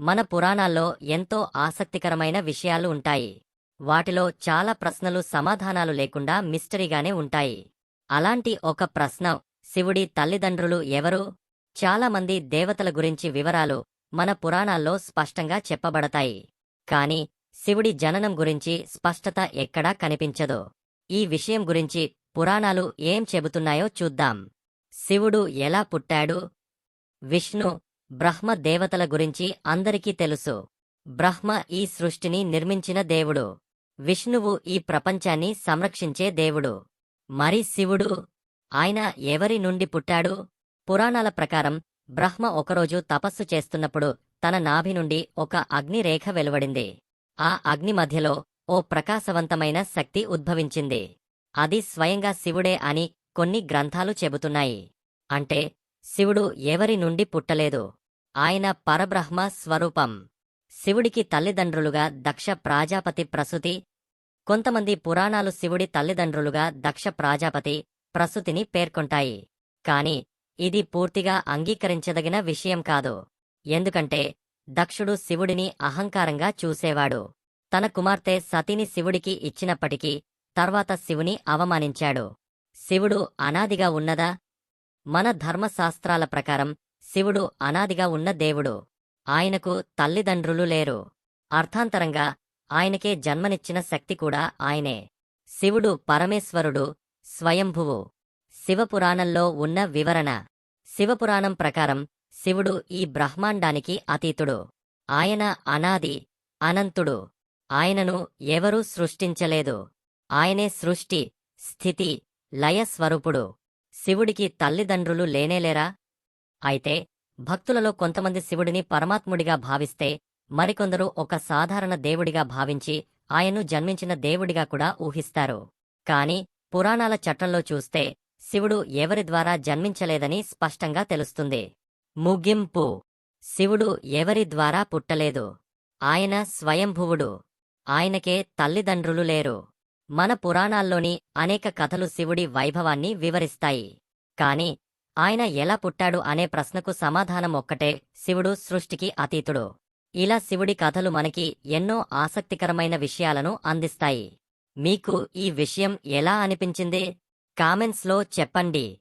మన పురాణాల్లో ఎంతో ఆసక్తికరమైన విషయాలు ఉంటాయి. వాటిలో చాలా ప్రశ్నలు సమాధానాలు లేకుండా మిస్టరీగానే ఉంటాయి. అలాంటి ఒక ప్రశ్న శివుడి తల్లిదండ్రులు ఎవరు? చాలామంది దేవతల గురించి వివరాలు మన పురాణాల్లో స్పష్టంగా చెప్పబడతాయి. కాని శివుడి జననం గురించి స్పష్టత ఎక్కడా కనిపించదు. ఈ విషయం గురించి పురాణాలు ఏం చెబుతున్నాయో చూద్దాం. శివుడు ఎలా పుట్టాడు? విష్ణు బ్రహ్మ దేవతల గురించి అందరికీ తెలుసు. బ్రహ్మ ఈ సృష్టిని నిర్మించిన దేవుడు. విష్ణువు ఈ ప్రపంచాన్ని సంరక్షించే దేవుడు. మరి శివుడు? ఆయన ఎవరి నుండి పుట్టాడు? పురాణాల ప్రకారం బ్రహ్మ ఒకరోజు తపస్సు చేస్తున్నప్పుడు తన నాభి నుండి ఒక అగ్నిరేఖ వెలువడింది. ఆ అగ్ని మధ్యలో ఓ ప్రకాశవంతమైన శక్తి ఉద్భవించింది. అది స్వయంగా శివుడే అని కొన్ని గ్రంథాలు చెబుతున్నాయి. అంటే శివుడు ఎవరి నుండి పుట్టలేదు. ఆయన పరబ్రహ్మ స్వరూపం. శివుడికి తల్లిదండ్రులుగా దక్ష ప్రాజాపతి ప్రసూతి. కొంతమంది పురాణాలు శివుడి తల్లిదండ్రులుగా దక్ష ప్రాజాపతి ప్రసూతిని పేర్కొంటాయి. కాని ఇది పూర్తిగా అంగీకరించదగిన విషయం కాదు. ఎందుకంటే దక్షుడు శివుడిని అహంకారంగా చూసేవాడు. తన కుమార్తె సతిని శివుడికి ఇచ్చినప్పటికీ తర్వాత శివుని అవమానించాడు. శివుడు అనాదిగా ఉన్నదా? మన ధర్మశాస్త్రాల ప్రకారం శివుడు అనాదిగా ఉన్న దేవుడు. ఆయనకు తల్లిదండ్రులు లేరు. అర్థాంతరంగా ఆయనకే జన్మనిచ్చిన శక్తి కూడా ఆయనే. శివుడు పరమేశ్వరుడు స్వయంభువు. శివపురాణంలో ఉన్న వివరణ. శివపురాణం ప్రకారం శివుడు ఈ బ్రహ్మాండానికి అతీతుడు. ఆయన అనాది అనంతుడు. ఆయనను ఎవరూ సృష్టించలేదు. ఆయనే సృష్టి స్థితి లయ స్వరూపుడు శివుడికి తల్లిదండ్రులు లేనేలేరా అయితే భక్తులలో కొంతమంది శివుడిని పరమాత్ముడిగా భావిస్తే మరికొందరు ఒక సాధారణ దేవుడిగా భావించి ఆయన్ను జన్మించిన దేవుడిగా కూడా ఊహిస్తారు. కాని పురాణాల చట్టంలో చూస్తే శివుడు ఎవరి ద్వారా జన్మించలేదని స్పష్టంగా తెలుస్తుంది. ముగింపు. శివుడు ఎవరి ద్వారా పుట్టలేదు. ఆయన స్వయంభువుడు. ఆయనకే తల్లిదండ్రులు లేరు. మన పురాణాల్లోని అనేక కథలు శివుడి వైభవాన్ని వివరిస్తాయి. కాని ఆయన ఎలా పుట్టాడు అనే ప్రశ్నకు సమాధానం ఒక్కటే శివుడు సృష్టికి అతీతుడు. ఇలా శివుడి కథలు మనకి ఎన్నో ఆసక్తికరమైన విషయాలను అందిస్తాయి. మీకు ఈ విషయం ఎలా అనిపించింది? కామెంట్స్లో చెప్పండి.